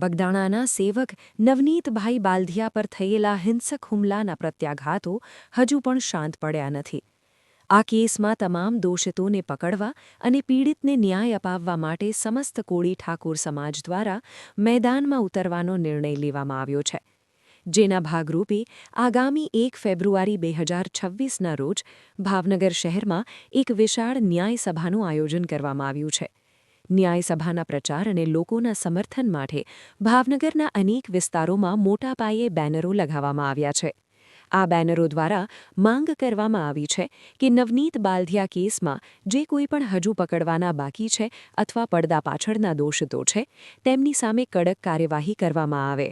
બગદાણાના સેવક નવનીતભાઈ બાલધિયા પર થયેલા હિંસક હુમલાના પ્રત્યાઘાતો હજુ પણ શાંત પડ્યા નથી. આ કેસમાં તમામ દોષિતોને પકડવા અને પીડિતને ન્યાય અપાવવા માટે સમસ્ત કોળી ઠાકોર સમાજ દ્વારા મેદાનમાં ઉતરવાનો નિર્ણય લેવામાં આવ્યો છે. જેના ભાગરૂપે આગામી એક ફેબ્રુઆરી બે હજાર છવ્વીસના રોજ ભાવનગર શહેરમાં એક વિશાળ ન્યાયસભાનું આયોજન કરવામાં આવ્યું છે. ન્યાય સભાના પ્રચાર અને લોકોના સમર્થન માટે ભાવનગરના અનેક વિસ્તારોમાં મોટા પાયે બેનરો લગાવવામાં આવ્યા છે. આ બેનરો દ્વારા માંગ કરવામાં આવી છે કે નવનીત બાલધિયા કેસમાં જે કોઈ પણ હજુ પકડવાના બાકી છે અથવા પડદા પાછળના દોષિતો છે, તેમની સામે કડક કાર્યવાહી કરવામાં આવે.